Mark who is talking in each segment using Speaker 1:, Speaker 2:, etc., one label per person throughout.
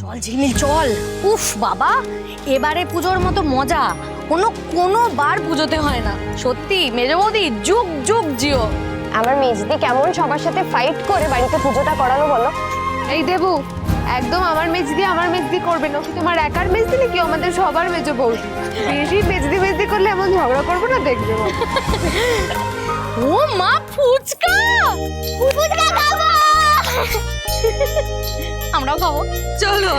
Speaker 1: চল ঝিমিল চল। উফ বাবা এবারে পুজোর মতো মজা। কোনো কোনো বার পুজোতে হয় না। সত্যি মেজে বৌদি যুগ যুগ জিও।
Speaker 2: আমার মেজদি কেমন সবার সাথে ফাইট করে বাড়িতে পুজোটা করালো বলো?
Speaker 3: এই দেবু একদম আমার মেজদি আমার মেজদি করবে না। তোমার একার মেজদি নাকি আমাদের সবার মেজো বৌদি? বেশি মেজদি মেজদি করলে এমন ঝগড়া করব না দেখবে।
Speaker 1: ও মা ফুচকা! ফুচকা খাব! আমরাও খাব চলো।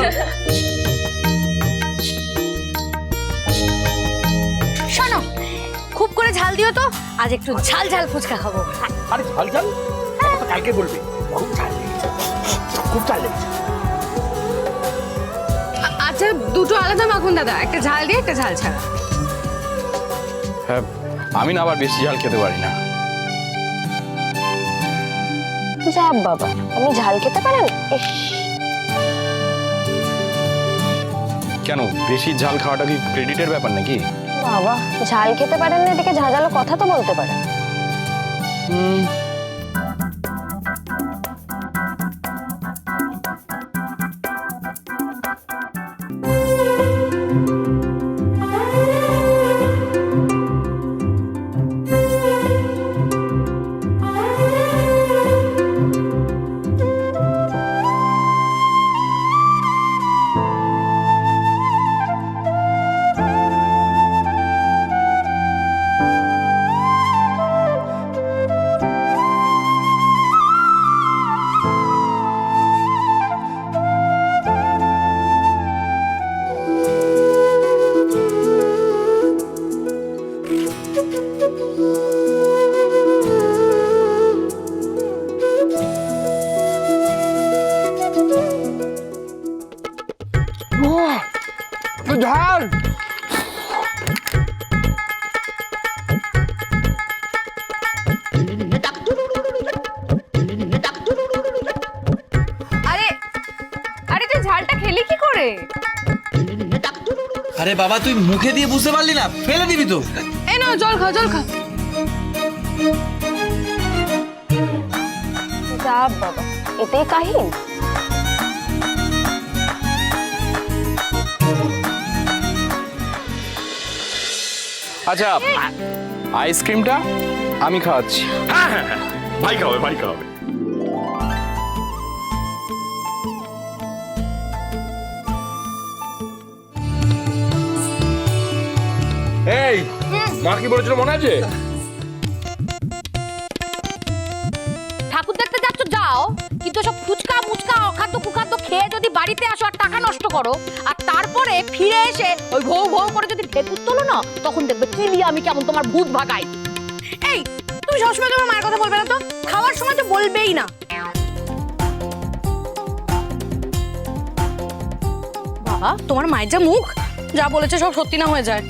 Speaker 1: শোনো খুব করে ঝাল দিও তো আজ একটু ঝাল ঝাল ফুচকা খাব।
Speaker 4: আরে ঝাল ঝাল? কালকে বলবে। খুব ঝাল লেগেছে। খুব ঝাল লেগেছে।
Speaker 3: আচ্ছা দুটো আলাদা মাখুন দাদা একটা ঝাল দিয়ে একটা ঝাল ছাড়া।
Speaker 5: হ্যাঁ আমি না আবার বেশি ঝাল খেতে পারি না।
Speaker 2: যা বাবা আপনি ঝাল খেতে পারেন? ইস।
Speaker 5: কেন? বেশি ঝাল খাওয়াটা কি ক্রেডিটের ব্যাপার নাকি?
Speaker 2: বাবা ঝাল খেতে পারেন না এদিকে ঝাঁঝালো কথা তো বলতে পারেন।
Speaker 5: হুম।
Speaker 3: আরে
Speaker 6: বাবা তুই মুখে দিয়ে বুঝতে পারলি না। ফেলে দিবি তো।
Speaker 3: এ না জল খা জল খা।
Speaker 2: যা বাবা এতেই কাহিন।
Speaker 5: আচ্ছা আইসক্রিমটা আমি খাওয়াচ্ছি।
Speaker 4: হ্যাঁ হ্যাঁ হ্যাঁ। ভাই খাওয়াবে ভাই খাওয়াবে। এই মা কি বলেছিল মনে আছে?
Speaker 1: ঠাকুর দেখতে যাচ্ছ যাও। কিন্তু সব ফুচকা মুচকা অখাদ্য কুখাদ্য খেয়ে যদি বাড়িতে আসো আর টাকা নষ্ট করো আর তারপরে ফিরে এসে ওই ভৌ ভৌ করে যদি তোলো না তখন দেখবে আমি কেমন তোমার ভূত ভাগাই। এই তুমি সবসময় তোমার মায়ের কথা বলবে না তো? খাওয়ার সময় তো বলবেই না। বাবা তোমার মায়ের যা মুখ যা বলেছে সব সত্যি না হয়ে যায়।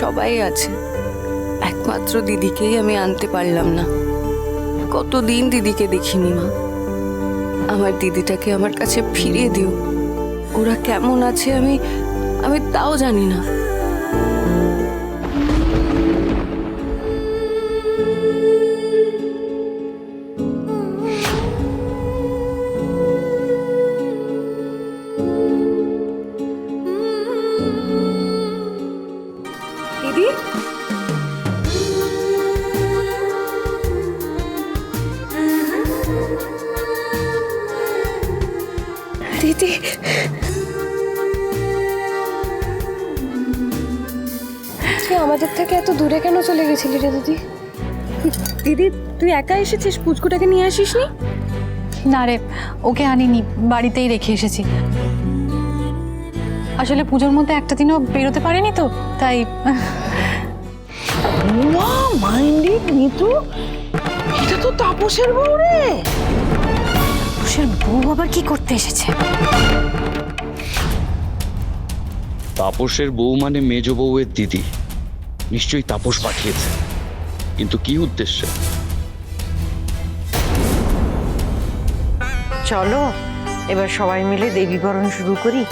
Speaker 7: সবাই আছে। একমাত্র দিদিকেই আমি আনতে পারলাম না। কতদিন দিদিকে দেখিনি মা। আমার দিদিটাকে আমার কাছে ফিরিয়ে দিও। ওরা কেমন আছে আমি আমি তাও জানি না।
Speaker 3: তুই আমাদের থেকে এত দূরে কেন চলে গেছিলি রে দিদি?
Speaker 8: দিদি তুই একা এসেছিস? পুচকুটাকে নিয়ে আসিস
Speaker 9: নি না রে ওকে আনিনি বাড়িতেই রেখে এসেছি। আসলে পুজোর মধ্যে একটা দিনও বেরোতে পারেনি তো তাই
Speaker 10: নিতু এটা তো তাপসের বউ রে।
Speaker 9: পুষের বউ আবার কি করতে এসেছে?
Speaker 5: তাপসের বউ মানে মেজ বউয়ের দিদি। নিশ্চয়ই তাপস পাঠিয়েছে। কিন্তু কি উদ্দেশ্যে?
Speaker 10: চলো এবার সবাই মিলে দেবীকরণ শুরু করি।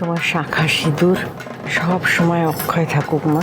Speaker 10: তোমার শাখা সিঁদুর সব সময় অক্ষয় থাকুক মা।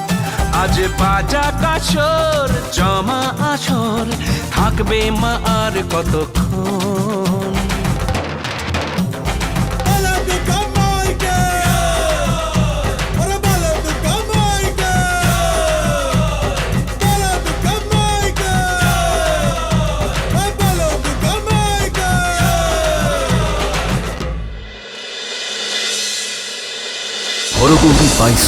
Speaker 11: আজ বাজা কাছর জমা আছর থাকবে মা আর কতক্ষণ?
Speaker 12: Orogundi Vice